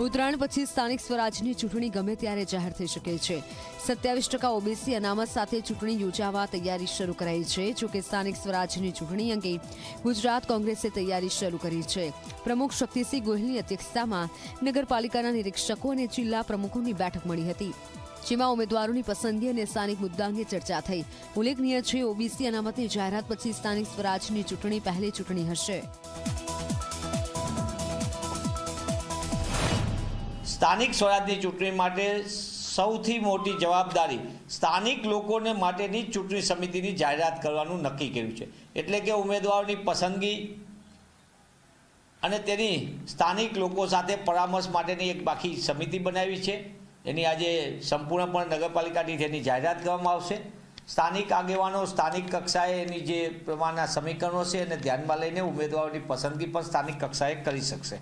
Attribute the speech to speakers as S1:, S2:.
S1: ઉત્તરાયણ પછી સ્થાનિક સ્વરાજની ચૂંટણી ગમે ત્યારે જાહેર થઈ શકે છે. સત્યાવીસ ટકા ઓબીસી અનામત સાથે ચૂંટણી યોજાવા તૈયારી શરૂ કરાઈ છે. જોકે સ્થાનિક સ્વરાજની ચૂંટણી અંગે ગુજરાત કોંગ્રેસે તૈયારી શરૂ કરી છે. પ્રમુખ શક્તિસિંહ ગોહિલની અધ્યક્ષતામાં નગરપાલિકાના નિરીક્ષકો અને જિલ્લા પ્રમુખોની બેઠક મળી હતી. જેમાં ઉમેદવારોની પસંદગી અને સ્થાનિક મુદ્દા અંગે ચર્ચા થઈ. ઉલ્લેખનીય છે, ઓબીસી અનામતની જાહેરાત પછી સ્થાનિક સ્વરાજની ચૂંટણી પહેલી ચૂંટણી હશે.
S2: સ્થાનિક સ્વરાજની ચૂંટણી માટે સૌથી મોટી જવાબદારી સ્થાનિક લોકોને માટેની ચૂંટણી સમિતિની જાહેરાત કરવાનું નક્કી કર્યું છે. એટલે કે ઉમેદવારોની પસંદગી અને તેની સ્થાનિક લોકો સાથે પરામર્શ માટેની એક બાકી સમિતિ બનાવી છે. એની આજે સંપૂર્ણપણે નગરપાલિકાની તેની જાહેરાત કરવામાં આવશે. સ્થાનિક આગેવાનો, સ્થાનિક કક્ષાએ એની જે પ્રમાણના સમીકરણો છે એને ધ્યાનમાં લઈને ઉમેદવારોની પસંદગી પણ સ્થાનિક કક્ષાએ કરી શકશે.